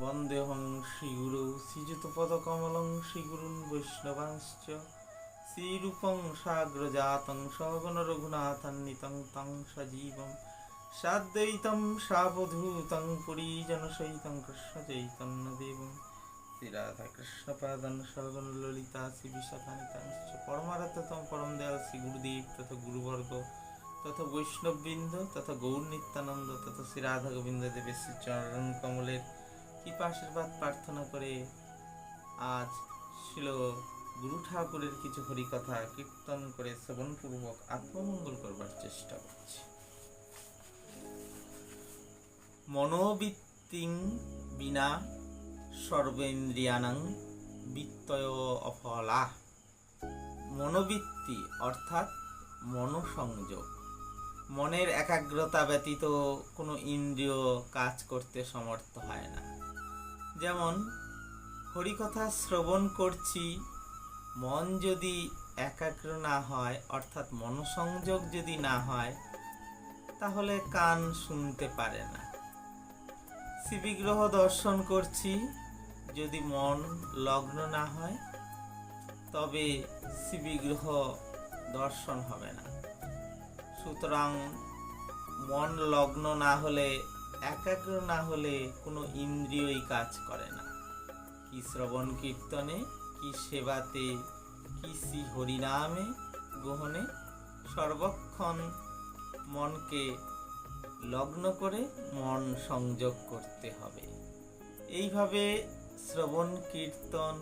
বন্দেহং শ্রীগুরু শ্রীযুতপদকমলং শ্রীগুরুন বৈষ্ণবাংশ্চ। শ্রীরূপং সাগ্রজাতং সগণ রঘুনাথান্বিতং তং সজীবম। সাদ্বৈতম সাবধূতং পুরীজনসহিতং সগণ ললিতা শ্রী বিশাখানিতাংশ পরমারাধ্যতম পরম দয়াল শ্রী গুরুদেব তথা গুরুবর্গ তথা বৈষ্ণববৃন্দ তথা গৌর নিত্যানন্দ তথা শ্রী রাধা গোবিন্দ দেবের শ্রী চরণ কমলের কৃপা আশীর্বাদ প্রার্থনা করে আজ ছিল গুরু ঠাকুরের কিছু হরিকথা কীর্তন করে শ্রবণপূর্বক আত্মমঙ্গল করবার চেষ্টা করছি। মনোবৃত্তিং বিনা সর্বেন্দ্রিয়ানাং বৃত্তয় অফলা। মনোবৃত্তি অর্থাৎ মনোসংযোগ। মনের একাগ্রতা ব্যতীত কোনো ইন্দ্রিয় কাজ করতে সমর্থ হয় না। যেমন, হরিকথা শ্রবণ করছি, মন যদি একাগ্র না হয়, অর্থাৎ মনোসংযোগ যদি না হয়, তাহলে কান শুনতে পারে না। শিবিগ্রহ দর্শন করছি, যদি মন লগ্ন না হয়, তবে শিবিগ্রহ দর্শন হবে না। সুতরাং মন লগ্ন না হলে একাগ্র না হলে কোনো ইন্দ্রিয়ই কাজ করে না। কি শ্রবণ কীর্তনে, কি সেবাতে, কি শ্রী হরিনামে গ্রহণে সর্বক্ষণ মনকে লগ্ন করে মন সংযোগ করতে হবে। এইভাবে শ্রবণ, কীর্তন,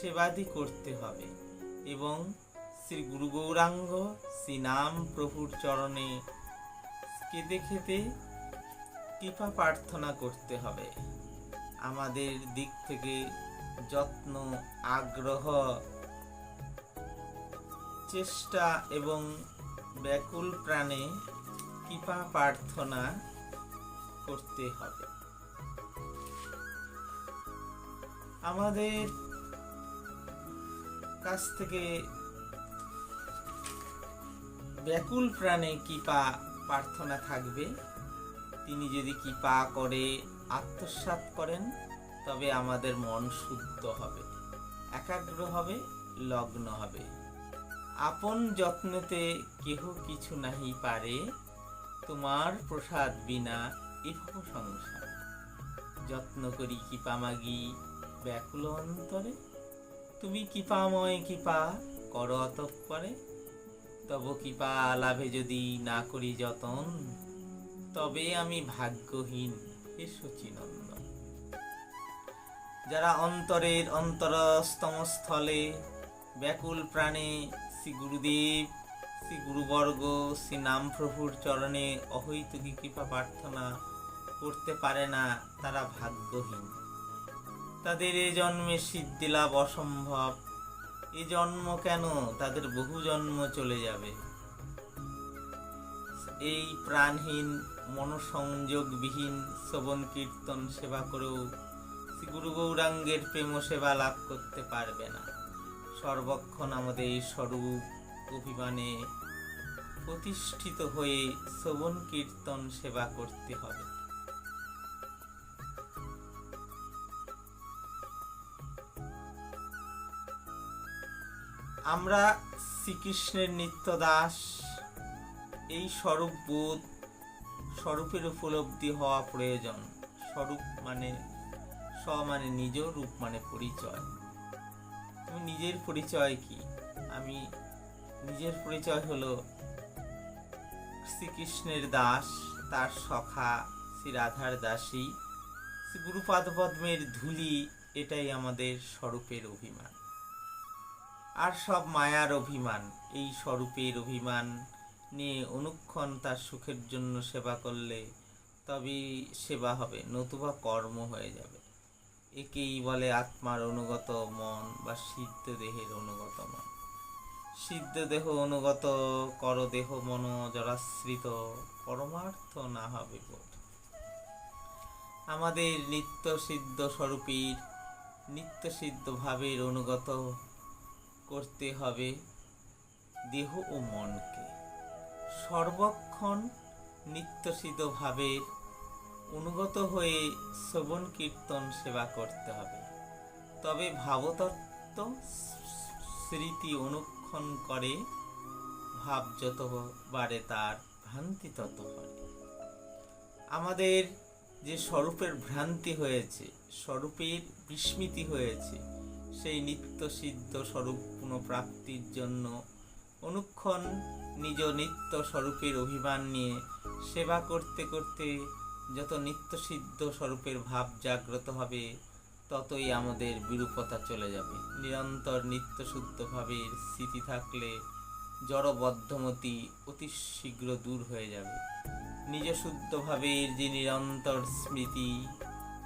সেবাদি করতে হবে এবং শ্রী গুরু গৌরাঙ্গ শ্রী নাম প্রভুর চরণে কেঁদে খেতে কৃপা প্রার্থনা করতে হবে। আমাদের দিক থেকে যত্ন, আগ্রহ, চেষ্টা এবং ব্যাকুল প্রাণে কৃপা প্রার্থনা করতে হবে। আমাদের কাছ থেকে ব্যাকুল প্রাণে কৃপা প্রার্থনা থাকবে। তিনি যদি কৃপা করে আত্মসাৎ করেন, তবে আমাদের মন শুদ্ধ হবে, একাগ্র হবে, লগ্ন হবে। আপন যত্নতে কেহ কিছু নাহি পারে, তোমার প্রসাদ বিনা এভাব সংসার। যত্ন করি কৃপা মাগি ব্যাকুল অন্তরে। তুমি কৃপাময় কৃপা কর অতঃপরে। তব কৃপা লাভে যদি না করি যতন তবে আমি ভাগ্যহীন হে শচীনন্দন যারা অন্তরের অন্তরস্তম স্থলে ব্যাকুল প্রাণে শ্রী গুরুদেব, শ্রী গুরুবর্গ, শ্রী নামপ্রভুর চরণে অহৈতুকী কৃপা প্রার্থনা করতে পারে না, তারা ভাগ্যহীন। তাদের এ জন্মে সিদ্ধি লাভ অসম্ভব। এ জন্ম কেন? তাদের বহু জন্ম চলে যাবে। এই প্রাণহীন মনোসংযোগবিহীন শ্রবণ কীর্তন সেবা করেও শ্রী গুরু গৌরাঙ্গের প্রেম সেবা লাভ করতে পারবে না। সর্বক্ষণ আমাদের স্বরূপ অভিমানে প্রতিষ্ঠিত হয়ে শ্রবণ কীর্তন সেবা করতে হবে। আমরা শ্রীকৃষ্ণের নিত্য দাস এই স্বরূপ বোধ স্বরূপের উপলব্ধি হওয়া প্রয়োজন। স্বরূপ মানে স্ব মানে নিজ, রূপ মানে পরিচয়। তুমি নিজের পরিচয় কি? আমি নিজের পরিচয় হলো শ্রীকৃষ্ণের দাস, তার সখা শ্রী রাধার দাসী শ্রী গুরুপাদ পদ্মের ধুলি, এটাই আমাদের স্বরূপের অভিমান। আর সব মায়ার অভিমান, এই স্বরূপের অভিমান নিয়ে অনুক্ষণ তার সুখের জন্য সেবা করলে তবে সেবা হবে, নতুবা কর্ম হয়ে যাবে। একেই বলে আত্মার অনুগত মন বা সিদ্ধ দেহের অনুগত মন। সিদ্ধ দেহ অনুগত, কর দেহ মন জরাশ্রিত পরমার্থ না হবে বোধ। আমাদের নিত্য সিদ্ধ স্বরূপীর, নিত্য সিদ্ধ ভাবের অনুগত করতে হবে দেহ ও মনকে। সর্বক্ষণ নিত্যসিদ্ধ ভাবের অনুগত হয়ে শ্রবণ কীর্তন সেবা করতে হবে। তবে ভাবতত্ত্ব স্মৃতি অনুক্ষণ করে ভাব যত বাড়ে তার ভ্রান্তি তত হয়। আমাদের যে স্বরূপের ভ্রান্তি হয়েছে, স্বরূপের বিস্মৃতি হয়েছে, সেই নিত্য সিদ্ধ স্বরূপ পুনঃপ্রাপ্তির জন্য অনুক্ষণ নিজ নিত্য স্বরূপের অভিমান নিয়ে সেবা করতে করতে যত নিত্য সিদ্ধ স্বরূপের ভাব জাগ্রত হবে, ততই আমাদের বিরূপতা চলে যাবে। নিরন্তর নিত্য শুদ্ধ ভাবের স্মৃতি থাকলে জড়বদ্ধমতি অতি শীঘ্র দূর হয়ে যাবে। নিজ শুদ্ধ ভাবের যে নিরন্তর স্মৃতি,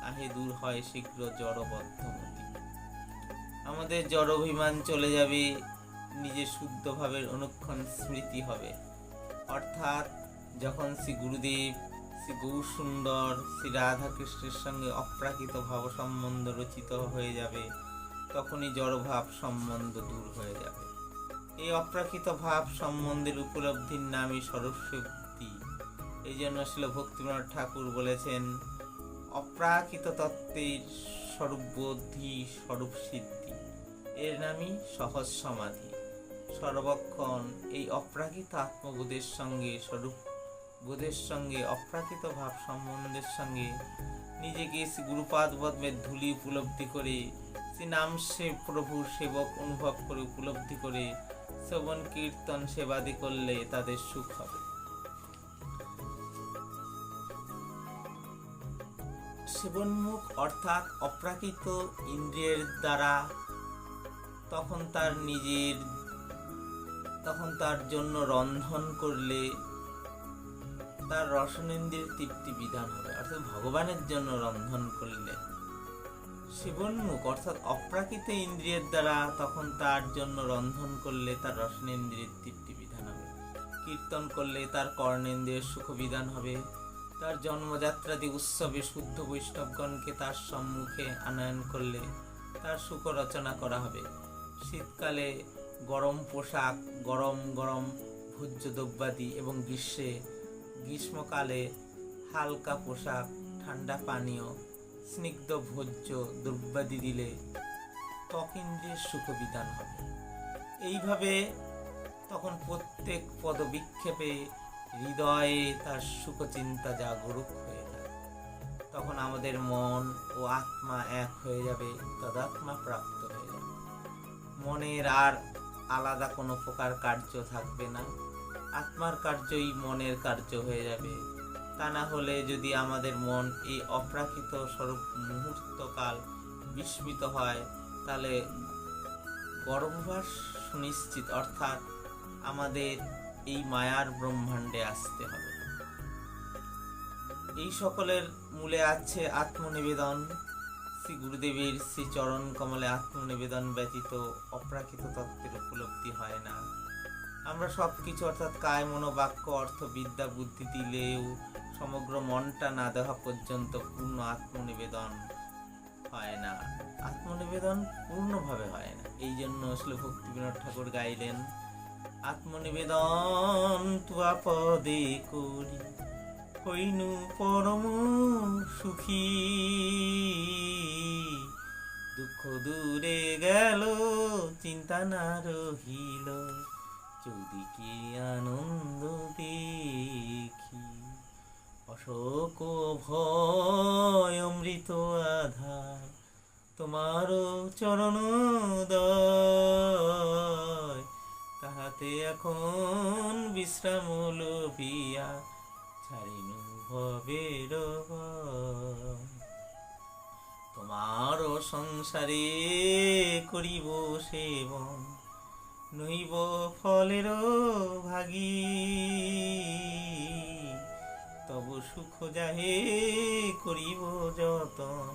তাহে দূর হয় শীঘ্র জড়বদ্ধমতি। আমাদের জড় অভিমান চলে যাবে নিজের শুদ্ধভাবে অনুক্ষণ স্মৃতি হবে। অর্থাৎ যখন শ্রী গুরুদেব, শ্রী গৌরসুন্দর, শ্রী রাধাকৃষ্ণের সঙ্গে অপ্রাকৃত ভাব সম্বন্ধ রচিত হয়ে যাবে, তখনই জড়ভাব সম্বন্ধ দূর হয়ে যাবে। এই অপ্রাকৃত ভাব সম্বন্ধের উপলব্ধির নামই সরস্বতী এই জন্য ছিল ভক্তিবিনোদ ঠাকুর বলেছেন, অপ্রাকৃত তত্ত্বের স্বরূপবোধি স্বরূপ সিদ্ধি এর নামই সহজ সমাধি। সর্বক্ষণ এই অপ্রাকৃত আত্মবোধের সঙ্গে স্বরূপ বোধের সঙ্গে, অপ্রাকৃত ভাব সম্বন্ধের সঙ্গে নিজেকে শ্রী গুরুপাদ পদ্মের ধুলি উপলব্ধি করে, শ্রী নাম সে প্রভু সেবক অনুভব করে উপলব্ধি করে, শ্রবণ কীর্তন সেবাদি করলে তাদের সুখ হবে। সেবনমুখ অর্থাৎ অপ্রাকৃত ইন্দ্রিয়ের দ্বারা তখন তার নিজের তখন তার জন্য রন্ধন করলে তার রসনেন্দ্রির তৃপ্তি বিধান হবে। অর্থাৎ ভগবানের জন্য রন্ধন করলে সেবন্মুখ অর্থাৎ অপ্রাকৃত ইন্দ্রিয়ের দ্বারা তখন তার জন্য রন্ধন করলে তার রসনেন্দ্রিয়ের তৃপ্তি বিধান হবে। কীর্তন করলে তার কর্ণেন্দ্রিয়ের সুখ বিধান হবে। তার জন্মযাত্রাদি উৎসবে শুদ্ধ বৈষ্ণবগণকে তার সম্মুখে আনয়ন করলে তার সুখ রচনা করা হবে। শীতকালে গরম পোশাক, গরম গরম ভোজ্য দ্রব্যাদি এবং গ্রীষ্মে, গ্রীষ্মকালে হালকা পোশাক, ঠান্ডা পানীয়, স্নিগ্ধ ভোজ্য দ্রব্যাদি দিলে ত্বক ইন্দ্রিয়ের সুখবিধান হবে। এইভাবে তখন প্রত্যেক পদবিক্ষেপে হৃদয়ে তার সুখচিন্তা জাগরুক হয়ে থাকে তখন আমাদের মন ও আত্মা এক হয়ে যাবে, তদাত্মা প্রাপ্ত হয়ে যাবে। মনের আর আলাদা কোনো প্রকার কার্য থাকবে না। আত্মার কার্যই মনের কার্য হয়ে যাবে। তা না হলে যদি আমাদের মন এই অপ্রাকৃত স্বরূপ মুহূর্তকাল বিস্মিত হয়, তাহলে গর্ভবাস সুনিশ্চিত, অর্থাৎ আমাদের এই মায়ার ব্রহ্মাণ্ডে আসতে হবে। এই সকলের মূলে আছে আত্মনিবেদন। শ্রী গুরুদেবের শ্রী চরণ কমলে আত্মনিবেদন ব্যতীত অপ্রাকৃত তত্ত্বের উপলব্ধি হয় না। আমরা সব কিছু অর্থাৎ কায় মনোবাক্য অর্থ বিদ্যা বুদ্ধি দিলেও সমগ্র মনটা না দেওয়া পর্যন্ত পূর্ণ আত্মনিবেদন হয় না। আত্মনিবেদন পূর্ণভাবে হয় না। এই জন্য আসলে ভক্তি বিনোদ ঠাকুর গাইলেন, আত্মনিবেদন তুয়া পদে করি হইনু পরম সুখী। দুঃখ দূরে গেল, চিন্তা না রহিল। চৌদিকে আনন্দ দেখি, অশোক ভয়, অমৃত আধার তোমার চরণ তাহাতে এখন বিশ্রাম লভিয়া ছাড়িনু ভবের ভয়। তোমার সংসারে করিব সেবন, নইব ফলের ভাগী তব সুখ যাহে করিব যতন,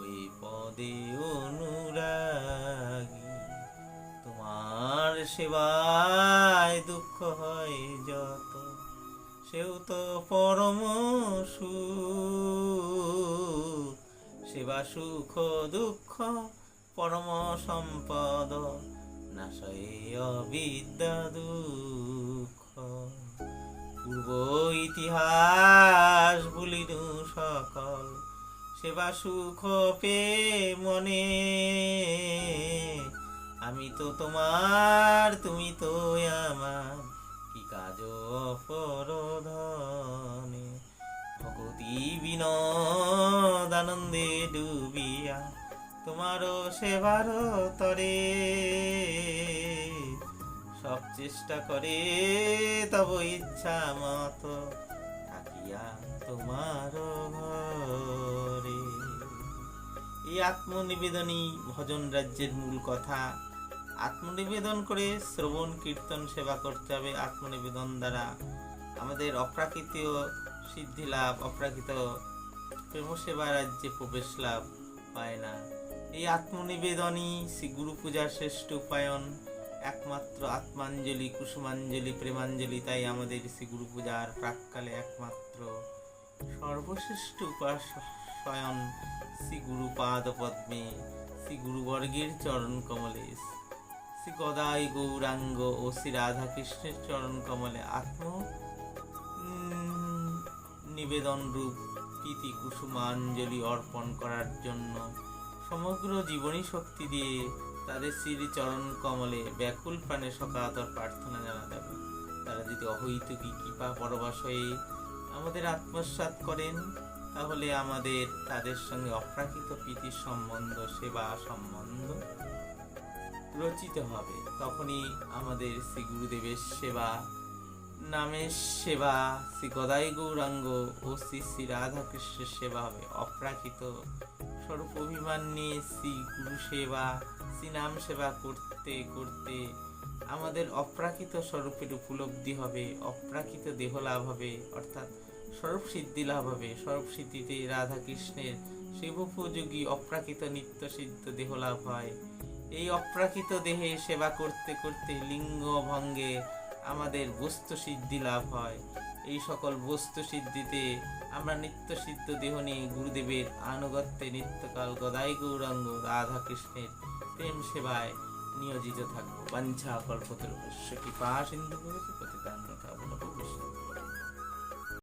ওই পদে অনুরাগী তোমার সেবায় দুঃখ হয় যত সেও তো পরম সুখ। সেবা সুখ, দুঃখ, পরম সম্পদ, নাশয়ে অবিদ্যা দুঃখ। পূর্ব ইতিহাস ভুলিনু সকল, সেবা সুখ পে মনে। আমি তো তোমার, তুমি তো আমার। পরধনে ভগতি বিনোদানন্দে ডুবিয়া তোমারও সেবার তরে। সব চেষ্টা করে তব ইচ্ছা মতো থাকিয়া তোমার ঘরে। এই আত্মনিবেদনই ভজন রাজ্যের মূল কথা। আত্মনিবেদন করে শ্রবণ, কীর্তন, সেবা করতে হবে আত্মনিবেদন দ্বারা। আমাদের অপ্রাকৃত সিদ্ধি লাভ, অপ্রাকৃত প্রেম সেবা রাজ্যে প্রবেশ লাভ হয় না। এই আত্মনিবেদনই শ্রী গুরু পূজার শ্রেষ্ঠ উপায়ন। একমাত্র আত্মাঞ্জলি, কুসুমাঞ্জলি, প্রেমাঞ্জলি, তাই আমাদের শ্রী গুরু পূজার প্রাককালে একমাত্র সর্বশ্রেষ্ঠ উপাসয়ন শ্রী গুরু পাদ পদ্মে, শ্রী গুরুবর্গের চরণ কমলে শ্রী গদাই গৌরাঙ্গ ও শ্রী রাধা কৃষ্ণের চরণ কমলে আত্ম নিবেদন রূপ প্রীতি কুসুমাঞ্জলি অর্পণ করার জন্য সমগ্র জীবনী শক্তি দিয়ে তাদের শ্রী চরণ কমলে ব্যাকুল প্রাণে সকাতর প্রার্থনা জানাতে হবে। তারা যদি অহৈতুকী কৃপা পরবাস হয়ে আমাদের আত্মসাৎ করেন, তাহলে আমাদের তাদের সঙ্গে অপ্রাকৃত প্রীতির সম্বন্ধ, সেবা সম্বন্ধ রচিত হবে। তখনই আমাদের শ্রী গুরুদেবের সেবা নামের সেবা, শ্রী গদাই গৌরাঙ্গ ও শ্রী শ্রী রাধাকৃষ্ণের সেবা হবে। অপ্রাকৃত স্বরূপ অভিমান নিয়ে শ্রী গুরু সেবা, শ্রী নাম সেবা করতে করতে আমাদের অপ্রাকৃত স্বরূপের উপলব্ধি হবে, অপ্রাকৃত দেহ লাভ হবে, অর্থাৎ স্বরূপ সিদ্ধি লাভ হবে। স্বরূপ সিদ্ধিতে রাধাকৃষ্ণের শিবোপযোগী অপ্রাকৃত নিত্য সিদ্ধ দেহ লাভ হয়। এই অপ্রাকৃত দেহে সেবা করতে করতে লিঙ্গ ভঙ্গে আমাদের বস্তু সিদ্ধি লাভ হয়। এই সকল বস্তু সিদ্ধিতে আমরা নিত্য সিদ্ধ দেহ নিয়ে গুরুদেবের আনুগত্যে নিত্যকাল গদাই গৌরাঙ্গ রাধা কৃষ্ণের প্রেম সেবায় নিয়োজিত থাকব। বাঞ্ছা কল্পতরু কৃপা সিন্ধু